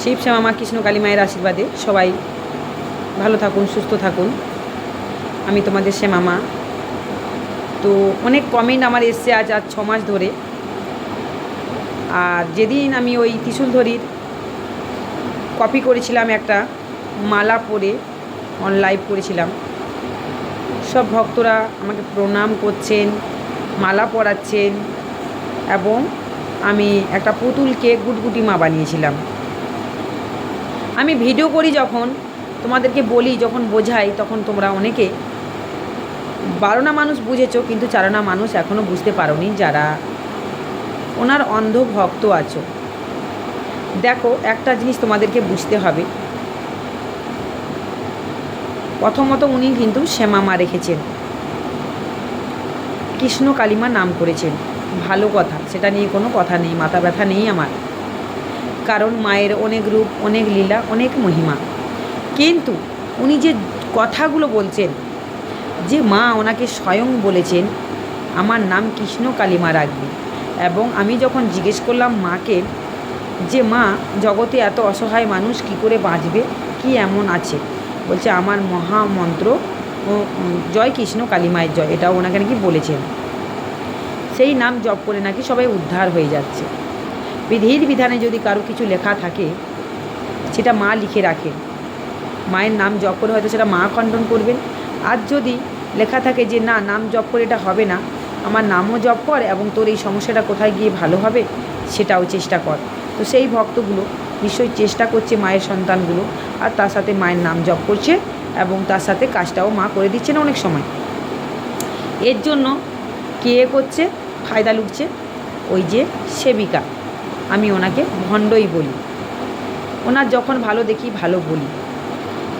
শিব শ্যামা, মা কৃষ্ণ, কালী মায়ের আশীর্বাদে সবাই ভালো থাকুন, সুস্থ থাকুন। আমি তোমাদের শ্যামা, মা। তো অনেক কমেন্ট আমার এসছে আজ আজ ছ মাস ধরে। আর যেদিন আমি ওই ত্রিশুলধরির কপি করেছিলাম একটা মালা পরে অন লাইভ করেছিলাম, সব ভক্তরা আমাকে প্রণাম করছেন, মালা পরাচ্ছেন, এবং আমি একটা পুতুলকে গুটগুটি মা বানিয়েছিলাম। আমি ভিডিও করি যখন, তোমাদেরকে বলি, যখন বোঝাই, তখন তোমরা অনেকে বারোনা মানুষ বুঝেছ, কিন্তু চারোনা মানুষ এখনও বুঝতে পারোনি যারা ওনার অন্ধ ভক্ত আছো। দেখো, একটা জিনিস তোমাদেরকে বুঝতে হবে। প্রথমত উনি কিন্তু শ্যামামা রেখেছেন। কৃষ্ণ কালিমা নাম করেছেন। ভালো কথা, সেটা নিয়ে কোনো কথা নেই, মাথা ব্যথা নেই আমার। কারণ মায়ের অনেক রূপ, অনেক লীলা, অনেক মহিমা। কিন্তু উনি যে কথাগুলো বলছেন, যে মা ওনাকে স্বয়ং বলেছেন, আমার নাম কৃষ্ণ কালিমা রাখবে। এবং আমি যখন জিজ্ঞেস করলাম মাকে, যে মা, জগতে এত অসহায় মানুষ কি করে বাঁচবে? কি এমন আছে? বলছে, আমার মহামন্ত্র জয় কৃষ্ণ কালিমায়ের জয়। এটাও ওনাকে নাকি বলেছেন। সেই নাম জপ করে নাকি সবাই উদ্ধার হয়ে যাচ্ছে। বিধির বিধানে যদি কারও কিছু লেখা থাকে, সেটা মা লিখে রাখেন মায়ের নাম জপ করে হয়তো সেটা মা খণ্ডন করবেন। আর যদি লেখা থাকে যে, না, নাম জপ করে এটা হবে না। আমার নামও জপ কর এবং তোর এই সমস্যাটা কোথায় গিয়ে ভালো হবে, সেটাও চেষ্টা কর। তো সেই ভক্তগুলো নিশ্চয়ই চেষ্টা করছে মায়ের সন্তানগুলো। আর তার সাথে মায়ের নাম জপ করছে এবং তার সাথে কাজটাও মা করে দিচ্ছে না অনেক সময়। এর জন্য কে করছে? ফায়দা লুটছে ওই যে সেবিকা। আমি ওনাকে ভণ্ডই বলি। ওনার যখন ভালো দেখি, ভালো বলি।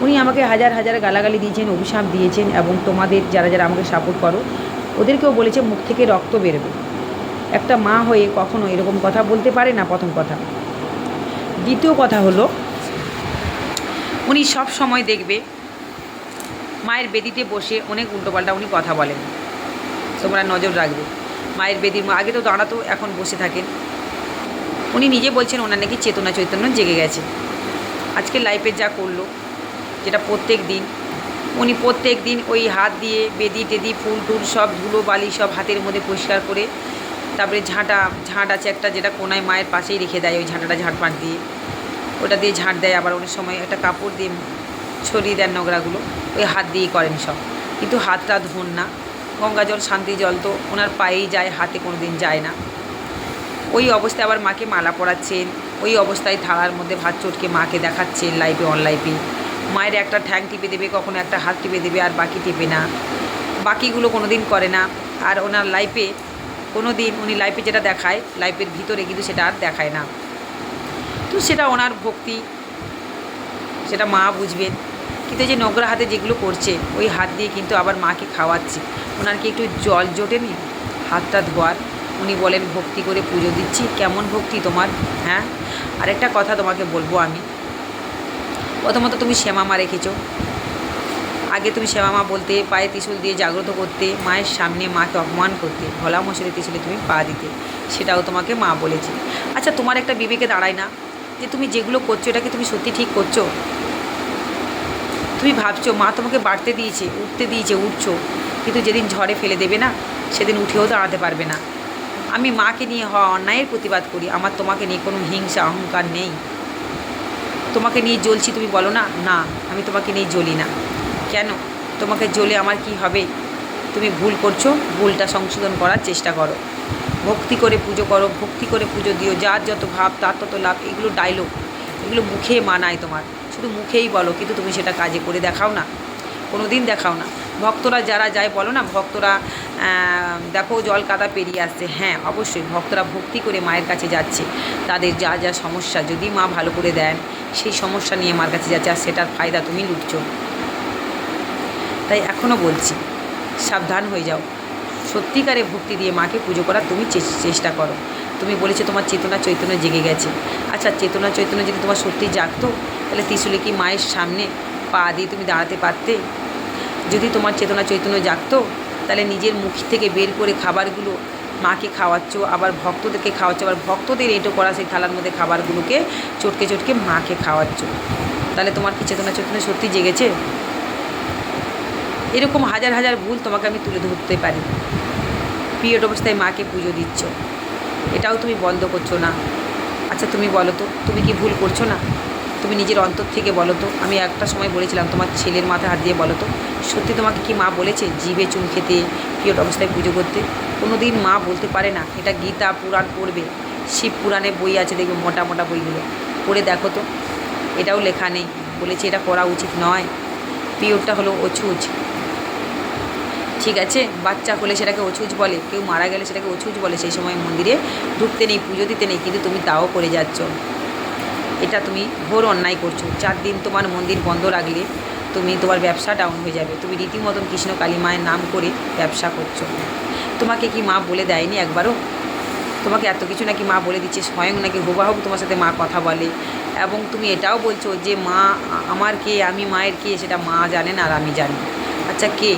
উনি আমাকে হাজার হাজার গালাগালি দিয়েছেন, অভিশাপ দিয়েছেন এবং তোমাদের যারা যারা আমাকে সাপোর্ট করো, ওদেরকেও বলেছে মুখ থেকে রক্ত বেরোবে। একটা মা হয়ে কখনো এরকম কথা বলতে পারে না প্রথম কথা। দ্বিতীয় কথা হলো, উনি সব সময় দেখবে, মায়ের বেদিতে বসে অনেক উল্টোপাল্টা উনি কথা বলেন। তোমরা নজর রাখবে। মায়ের বেদির মা- আগে তো দাঁড়াতো, এখন বসে থাকেন। উনি নিজে বলছেন, ওনার নাকি চেতনা চৈতন্য জেগে গেছে। আজকে লাইফে যা করল, যেটা প্রত্যেক দিন, উনি প্রত্যেক দিন ওই হাত দিয়ে বেদি টেদি, ফুল টুল সব ধুলো, বালি সব হাতের মধ্যে পরিষ্কার করে, তারপরে ঝাঁটা, ঝাঁট আছে একটা যেটা কোনায় মায়ের পাশেই রেখে দেয়, ওই ঝাঁটাটা ঝাঁটপাট দিয়ে। ওটা দিয়ে ঝাঁট দেয় আবার অনেক সময় একটা কাপড় দিয়ে ছড়িয়ে দেন নোংরাগুলো, ওই হাত দিয়েই করেন সব। কিন্তু হাতটা ধোন না। গঙ্গা জল, শান্তি জল তো ওনার পায়েই যায়, হাতে কোনো দিন যায় না। ওই অবস্থায় আবার মাকে মালা পরাচ্ছেন, ওই অবস্থায় থালার মধ্যে ভাত চটকে মাকে দেখাচ্ছেন লাইভে অন লাইভে মায়ের একটা ঠ্যাং টিপে দেবে, কখনো একটা হাত টিপে দেবে, আর বাকি টিপে না। বাকিগুলো কোনো দিন করে না, আর ওনার লাইফে কোনো দিন উনি লাইফে যেটা দেখায় লাইফের ভিতরে কিন্তু সেটা আর দেখায় না। তো সেটা ওনার ভক্তি, সেটা মা বুঝবেন। কিন্তু যে নোংরা হাতে যেগুলো করছে, ওই হাত দিয়ে কিন্তু আবার মাকে খাওয়াচ্ছে। ওনার কি একটু জল জোটেনি? হাতটা ধোয়ার। উনি বলেন, ভক্তি করে পুজো দিচ্ছি। কেমন ভক্তি তোমার? হ্যাঁ? আরেকটা কথা তোমাকে বলব আমি। প্রথমত তুমি শ্যামামা রেখেছো। আগে তুমি শ্যামামা বলতে, পায়ে ত্রিশুল দিয়ে জাগ্রত করতে, মায়ের সামনে মাকে অপমান করতে, ভোলা মশারি ত্রিশুলে তুমি পা দিতে, সেটাও তোমাকে মা বলেছে। আচ্ছা তোমার একটা বিবেকে দাঁড়ায় না যে তুমি যেগুলো করছ, এটা কি তুমি সত্যি ঠিক করছ? তুমি ভাবছ, মা তোমাকে বাড়তে দিয়েছে, উঠতে দিয়েছে, উঠছো। কিন্তু যেদিন ঝড়ে ফেলে দেবে না, সেদিন উঠেও দাঁড়াতে পারবে না। আমি মাকে নিয়ে হওয়া অন্যায়ের প্রতিবাদ করি, আমার তোমাকে নিয়ে কোনো হিংসা, অহংকার নেই। তোমাকে নিয়ে জ্বলছি, তুমি বলো না? না, আমি তোমাকে নিয়ে জ্বলি না। কেন? তোমাকে জ্বলে আমার কি হবে? তুমি ভুল করছ, ভুলটা সংশোধন করার চেষ্টা করো। ভক্তি করে পুজো করো, ভক্তি করে পুজো দিও। যার যত ভাব, তার তত লাভ, এগুলো ডায়লগ এগুলো মুখে মানায় তোমার। শুধু মুখেই বলো, কিন্তু তুমি সেটা কাজে করে দেখাও না কোনো দিন দেখাও না। ভক্তরা যারা যায় বলো না, ভক্তরা দেখো জল কাদা পেরিয়ে আসছে। হ্যাঁ অবশ্যই ভক্তরা ভক্তি করে মায়ের কাছে যাচ্ছে। তাদের যা যা সমস্যা, যদি মা ভালো করে দেন, সেই সমস্যা নিয়ে মার কাছে যাচ্ছে, আর সেটার ফায়দা তুমি লুটছো। তাই এখনও বলছি, সাবধান হয়ে যাও। সত্যিকারে ভক্তি দিয়ে মাকে পুজো করার তুমি চেষ্টা করো। তুমি বলেছ তোমার চেতনা চৈতন্য জেগে গেছে। আচ্ছা চেতনা চৈতন্য যদি তোমার সত্যি জাগতো তাহলে ত্রিশুলে কি মায়ের সামনে পা দিয়ে তুমি দাঁড়াতে পারতে? যদি তোমার চেতনা চৈতন্য জাগতো, তাহলে নিজের মুখ থেকে বের করে খাবারগুলো মাকে খাওয়াচ্ছ, আবার ভক্তদেরকে খাওয়াচ্ছ, আবার ভক্তদের এঁটো করা সেই থালার মধ্যে খাবারগুলোকে চটকে চটকে মাকে খাওয়াচ্ছ। তাহলে তোমার কি চেতনা চেতনা সত্যি জেগেছে? এরকম হাজার হাজার ভুল তোমাকে আমি তুলে ধরতে পারি। পিরিয়ড অবস্থায় মাকে পুজো দিচ্ছ। এটাও তুমি বন্ধ করছ না। আচ্ছা তুমি বলো তো, তুমি কি ভুল করছ না? তুমি নিজের অন্তর থেকে বলো তো। আমি একটা সময় বলেছিলাম, তোমার ছেলের মাথায় হাত দিয়ে বলো তো। সত্যি তোমাকে কি মা বলেছে জিভে চুন খেতে পিরিয়ড অবস্থায় পুজো করতে? কোনো দিন মা বলতে পারে না, এটা গীতা পুরাণ পড়বে। শিব পুরাণে বই আছে, দেখবে মোটা মোটা বইগুলো। পড়ে দেখো তো, এটাও লেখা নেই। বলেছে এটা করা উচিত নয়। পিরিয়ডটা হলো অছুজ। ঠিক আছে? বাচ্চা হলে সেটাকে অছুজ বলে, কেউ মারা গেলে সেটাকে অছুজ বলে। সেই সময় মন্দিরে ঢুকতে নেই, পুজো দিতে নেই, কিন্তু তুমি তাও করে যাচ্ছ। এটা তুমি ঘোর অন্যায় করছ। চার দিন তোমার মন্দির বন্ধ রাখলে তুমি তোমার ব্যবসা ডাউন হয়ে যাবে। তুমি রীতিমতন কৃষ্ণ কালী মায়ের নাম করে ব্যবসা করছ। তোমাকে কি মা বলে দেয়নি একবারও? তোমাকে এত কিছু নাকি মা বলে দিচ্ছে? স্বয়ং নাকি হুবাহুব তোমার সাথে মা কথা বলে? এবং তুমি এটাও বলছো যে মা, আমার কে, আমি মায়ের কে, সেটা মা জানেন আর আমি জানি। আচ্ছা কে?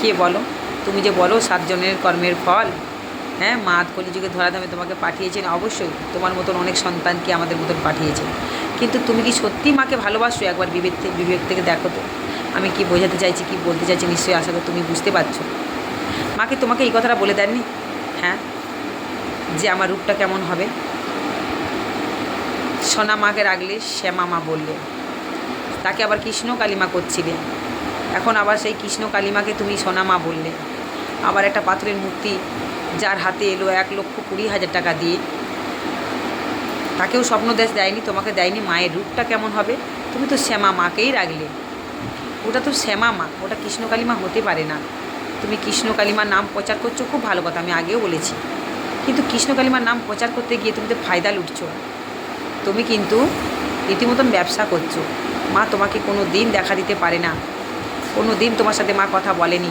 কে বলো? তুমি যে বলো, সাতজনের কর্মের ফল। হ্যাঁ মা কলিযুগে ধরাধামে তোমাকে পাঠিয়েছেন। অবশ্যই, তোমার মতন অনেক সন্তানকে আমাদের মতন পাঠিয়েছেন। কিন্তু তুমি কি সত্যি মাকে ভালোবাসো? একবার বিবেক থেকে বিবেক থেকে দেখো তো। আমি কি বোঝাতে চাইছি, কি বলতে চাইছি, নিশ্চয়ই আশা করি তুমি বুঝতে পারছ। মাকে তোমাকে এই কথাটা বলে দেননি? হ্যাঁ যে আমার রূপটা কেমন হবে? সোনা মাকে রাখলে শ্যামা মা বললে, তাকে আবার কৃষ্ণ কালিমা করছিলে। এখন আবার সেই কৃষ্ণ কালিমাকে তুমি সোনা মা বললে। আবার একটা পাথরের মূর্তি যার হাতে এলো এক লক্ষ কুড়ি হাজার টাকা দিয়ে। তাকেও স্বপ্ন দেশ দেয়নি, তোমাকে দেয়নি মায়ের রূপটা কেমন হবে? তুমি তো শ্যামা মাকেই রাখলে। ওটা তো শ্যামা মা, ওটা কৃষ্ণ কালিমা হতে পারে না। তুমি কৃষ্ণ কালিমার নাম প্রচার করছ, খুব ভালো কথা, আমি আগেও বলেছি। কিন্তু কৃষ্ণ কালিমার নাম প্রচার করতে গিয়ে তুমি তো ফায়দা লুটছো। তুমি কিন্তু রীতিমতন ব্যবসা করছ। মা তোমাকে কোনো দিন দেখা দিতে পারে না। কোনো দিন তোমার সাথে মা কথা বলেনি।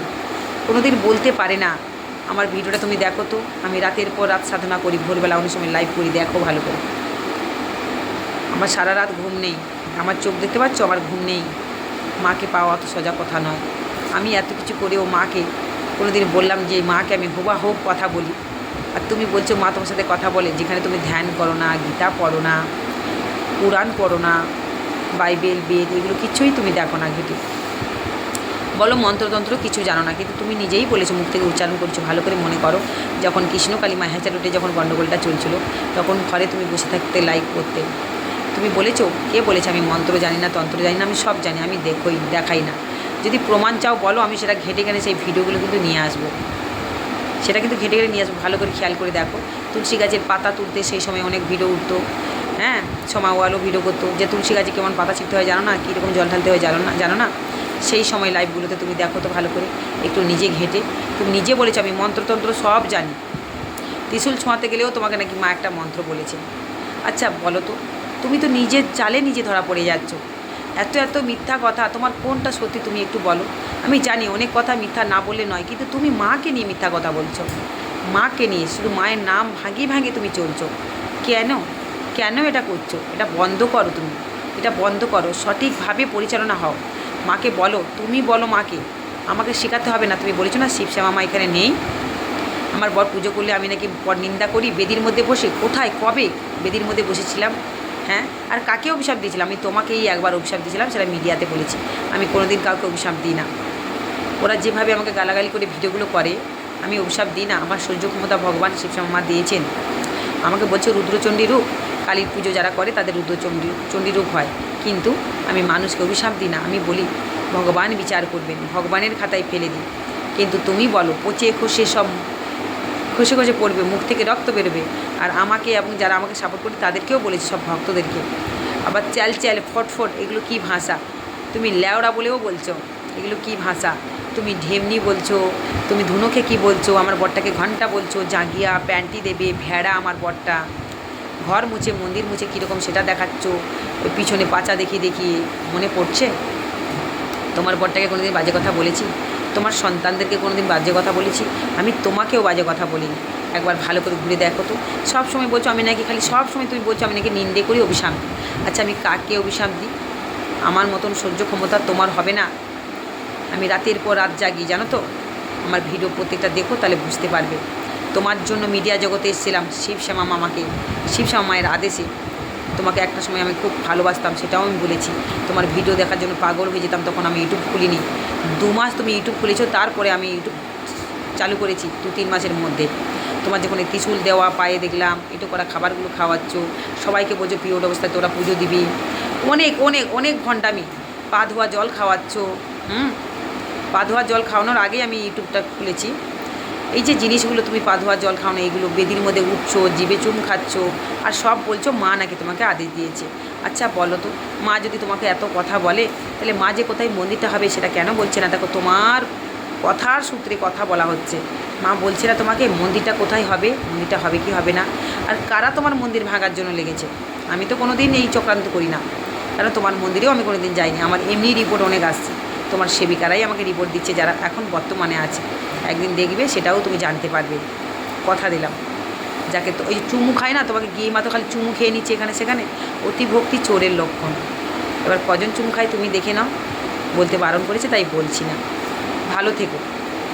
কোনো দিন বলতে পারে না। আমার ভিডিওটা তুমি দেখো তো। আমি রাতের পর রাত সাধনা করি, ভোরবেলা অনেক সময় লাইভ করি, দেখো ভালো করে। আমার সারা রাত ঘুম নেই। আমার চোখ দেখতে পাচ্ছ? আমার ঘুম নেই। মাকে পাওয়া অত সোজা কথা নয়। আমি এত কিছু করেও মাকে কোনো দিন বললাম যে, মাকে আমি হোবা হোক কথা বলি। আর তুমি বলছো, মা তোমার সাথে কথা বলে। যেখানে তুমি ধ্যান করো না, গীতা পড়ো না কোরআন পড়ো না, বাইবেল, বেদ, এগুলো কিছুই তুমি দেখো না ঘেটে। বলো, মন্ত্রতন্ত্র কিছু জানো না, কিন্তু তুমি নিজেই বলেছ, মুখ থেকে উচ্চারণ করছ, ভালো করে মনে করো। যখন কৃষ্ণকালী মাহেচার উঠে যখন গণ্ডগোলটা চলছিল, তখন ঘরে তুমি বসে থাকতে লাইক করতে। তুমি বলেছ, কে বলেছে আমি মন্ত্র জানি না, তন্ত্র জানি না, আমি সব জানি, আমি দেখোই, দেখাই না। যদি প্রমাণ চাও, বলো, আমি সেটা ঘেটে গেলে সেই ভিডিওগুলো কিন্তু নিয়ে আসব। সেটা কিন্তু ঘেটে ঘেটে নিয়ে আসব, ভালো করে খেয়াল করে দেখো। তুলসী গাছের পাতা তুলতে সেই সময় অনেক ভিডিও উঠতো হ্যাঁ? সমাওয়ালও ভিডিও করতো, যে তুলসী গাছে কেমন পাতা ছিটতে হয় জানো না? কীরকম জল ঢালতে হয় জানো না জানো না? সেই সময় লাইভগুলোতে তুমি দেখো তো ভালো করে, একটু নিজে ঘেটে। তুমি নিজে বলেছ, আমি মন্ত্রতন্ত্র সব জানি। ত্রিশুল ছোঁয়াতে গেলেও তোমাকে নাকি মা একটা মন্ত্র বলেছে। আচ্ছা বলো তো, তুমি তো নিজের চালে নিজে ধরা পড়ে যাচ্ছ। এত এত মিথ্যা কথা, তোমার কোনটা সত্যি তুমি একটু বলো। আমি জানি অনেক কথা মিথ্যা না বললে নয়, কিন্তু তুমি মাকে নিয়ে মিথ্যা কথা বলছো। মাকে নিয়ে, শুধু মায়ের নাম ভাঙিয়ে ভাঙিয়ে তুমি চলছো। কেন? কেন এটা করছ? এটা বন্ধ করো তুমি। এটা বন্ধ করো, সঠিকভাবে পরিচালনা হও। মাকে বলো, তুমি বলো মাকে। আমাকে শেখাতে হবে না, তুমি বলেছ না শিবশ্যামা মা এখানে নেই। আমার বর পুজো করলে আমি নাকি বর নিন্দা করি, বেদির মধ্যে বসে। কোথায়? কবে? বেদির মধ্যে বসেছিলাম হ্যাঁ? আর কাকে অভিশাপ দিয়েছিলাম? আমি তোমাকেই একবার অভিশাপ দিয়েছিলাম, সেটা মিডিয়াতে বলেছি। আমি কোনোদিন কাউকে অভিশাপ দিই না। ওরা যেভাবে আমাকে গালাগালি করে ভিডিওগুলো করে, আমি অভিশাপ দিই না। আমার সহ্য ক্ষমতা ভগবান শিবশ্যামা মা দিয়েছেন। আমাকে বলছে, রুদ্রচণ্ডী রূপ কালীর পুজো যারা করে, তাদের রুদ্রচণ্ডী চণ্ডী রূপ হয়। কিন্তু আমি মানুষকে অভিশাপ দিই না, আমি বলি, ভগবান বিচার করবেন, ভগবানের খাতায় ফেলে দিই কিন্তু তুমি বলো, পচে খসে সব, খসে খসে পড়বে, মুখ থেকে রক্ত বেরোবে। আর আমাকে এবং যারা আমাকে সাপোর্ট করে তাদেরকেও বলেছি সব ভক্তদেরকে। আবার চ্যাল চ্যাল ফটফট এগুলো কি ভাষা? তুমি ল্যাওড়া বলেও বলছো, এগুলো কি ভাষা? তুমি ঢেমনি বলছো, তুমি ধুনোকে কি বলছো? আমার বরটাকে ঘণ্টা বলছো জাঙ্গিয়া প্যান্টি দেবে, ভেড়া আমার বরটা। ঘর মুছে, মন্দির মুছে কীরকম সেটা দেখাচ্ছ? ওই পিছনে পাচা দেখিয়ে দেখিয়ে মনে পড়ছে? তোমার বরটাকে কোনোদিন বাজে কথা বলেছি? তোমার সন্তানদেরকে কোনোদিন বাজে কথা বলেছি? আমি তোমাকেও বাজে কথা বলিনি। একবার ভালো করে ঘুরে দেখো তো। সব সময় বলছো আমি নাকি খালি, সব সময় তুমি বলছো আমি নাকি নিন্দে করি, অভিশাপ দিই। আচ্ছা আমি কাকে অভিশাপ দিই? আমার মতন সহ্য ক্ষমতা তোমার হবে না। আমি রাতের পর রাত জাগি, জানো তো? আমার ভিডিও প্রত্যেকটা দেখো, তাহলে বুঝতে পারবে। তোমার জন্য মিডিয়া জগতে এসেছিলাম শিবশ্যামা মামাকে, শিবশ্যামা মায়ের আদেশে। তোমাকে একটা সময় আমি খুব ভালোবাসতাম, সেটাও আমি বলেছি। তোমার ভিডিও দেখার জন্য পাগল হয়ে যেতাম, তখন আমি ইউটিউব খুলিনি। দু মাস তুমি ইউটিউব খুলেছো, তারপরে আমি ইউটিউব চালু করেছি, দু তিন মাসের মধ্যে। তোমার যখন ত্রিশুল দেওয়া, পায়ে দেখলাম একটু করা খাবারগুলো খাওয়াচ্ছ, সবাইকে বলছো পিরিয়ড অবস্থায় তোরা পুজো দিবি। অনেক অনেক অনেক ঘণ্টা আমি পা ধোয়া জল খাওয়াচ্ছ, হুম? পা ধোয়া জল খাওয়ানোর আগেই আমি ইউটিউবটা খুলেছি। এই যে জিনিসগুলো তুমি পা ধোয়া জল খাও না, এইগুলো বেদির মধ্যে উঠছো, জিভে চুম খাচ্ছ, আর সব বলছো মা নাকি তোমাকে আদেশ দিয়েছে। আচ্ছা বলো তো, মা যদি তোমাকে এত কথা বলে, তাহলে মা যে কোথায় মন্দিরটা হবে সেটা কেন বলছে না? দেখো, তোমার কথার সূত্রে কথা বলা হচ্ছে। মা বলছে না তোমাকে, মন্দিরটা কোথায় হবে? মন্দিরটা হবে কি হবে না? আর কারা তোমার মন্দির ভাঙার জন্য লেগেছে? আমি তো কোনো দিন এই চক্রান্ত করি না। কারণ তোমার মন্দিরেও আমি কোনো দিন যাইনি। আমার এমনি রিপোর্ট অনেক আসছে। তোমার সেবিকারাই আমাকে রিপোর্ট দিচ্ছে যারা এখন বর্তমানে আছে। একদিন দেখবে সেটাও তুমি জানতে পারবে। কথা দিলাম। যাকে তো ওই চুমু খায় না, তোমাকে গিয়ে মা তো খালি চুমু খেয়ে নিচ্ছে এখানে সেখানে, অতিভক্তি চোরের লক্ষণ। এবার কজন চুমু খায় তুমি দেখে নাও। বলতে বারণ করেছে তাই বলছি না। ভালো থেকো,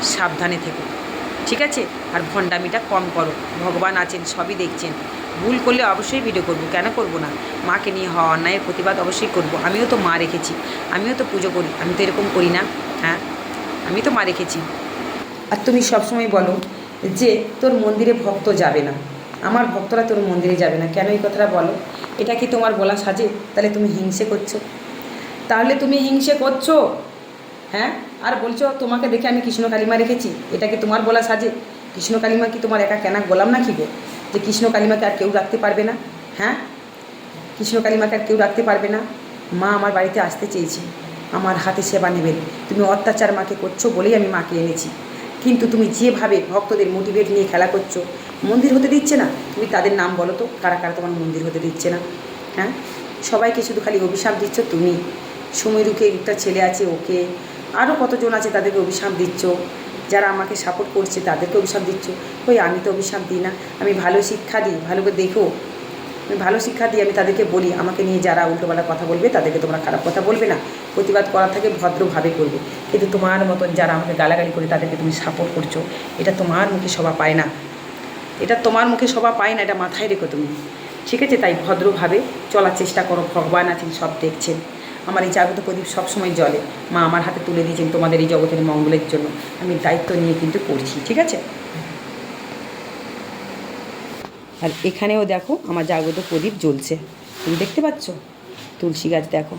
সাবধানে থেকো। ঠিক আছে? আর ভণ্ডামিটা কম করো। ভগবান আছেন, সবই দেখছেন। ভুল করলে অবশ্যই ভিডিও করব। কেন করব না? মাকে নিয়ে হওয়া অন্যায়ের প্রতিবাদ অবশ্যই করব। আমিও তো মা রেখেছি। আমিও তো পুজো করি। আমি তো এরকম করি না হ্যাঁ? আমি তো মা রেখেছি। আর তুমি সবসময় বলো যে তোর মন্দিরে ভক্ত যাবে না। আমার ভক্তরা তোর মন্দিরে যাবে না। কেন এই কথাটা বলো? এটা কি তোমার বলা সাজে? তাহলে তুমি হিংসে করছ। তাহলে তুমি হিংসে করছ হ্যাঁ? আর বলছো, তোমাকে দেখে আমি কৃষ্ণ কালিমা রেখেছি। এটা কি তোমার বলা সাজে? কৃষ্ণ কালিমা কি তোমার একা কেনা গোলাম না কি গো? যে কৃষ্ণ কালিমাকে আর কেউ রাখতে পারবে না? হ্যাঁ? কৃষ্ণ কালিমাকে আর কেউ রাখতে পারবে না? মা আমার বাড়িতে আসতে চেয়েছে। আমার হাতে সেবা নেবেন। তুমি অত্যাচার মাকে করছ বলেই আমি মাকে এনেছি। কিন্তু তুমি যেভাবে ভক্তদের মোটিভেট নিয়ে খেলা করছ, মন্দির হতে দিচ্ছে না? তুমি তাদের নাম বলো তো, কারা কারা তোমার মন্দির হতে দিচ্ছে না? হ্যাঁ? সবাইকে শুধু খালি অভিশাপ দিচ্ছ তুমি। সমীরুকে একটা ছেলে আছে, ওকে আরও কতজন আছে তাদেরকে অভিশাপ দিচ্ছ? যারা আমাকে সাপোর্ট করছে, তাদেরকে অভিশাপ দিচ্ছ। ওই আমি তো অভিশাপ দিই না। আমি ভালো শিক্ষা দিই, ভালো করে দেখো। আমি ভালো শিক্ষা দিই, আমি তাদেরকে বলি, আমাকে নিয়ে যারা উল্টোপাল্টা কথা বলবে, তাদেরকে তোমরা খারাপ কথা বলবে না। প্রতিবাদ করার থেকে, ভদ্রভাবে করবে। কিন্তু তোমার মতন যারা আমাকে গালাগালি করে, তাদেরকে তুমি সাপোর্ট করছ, এটা তোমার মুখে শোভা পায় না। এটা তোমার মুখে শোভা পায় না, এটা মাথায় রেখো তুমি। ঠিক আছে? তাই ভদ্রভাবে চলার চেষ্টা করো। ভগবান আছেন, সব দেখছেন। আমার এই জাগত প্রদীপ সবসময় জলে মা আমার হাতে তুলে দিয়েছেন তোমাদের এই জগতের মঙ্গলের জন্য। আমি দায়িত্ব নিয়ে কিন্তু করছি, ঠিক আছে? আর এখানেও দেখো আমার জাগত প্রদীপ জ্বলছে। তুমি দেখতে পাচ্ছ? তুলসী গাছ দেখো।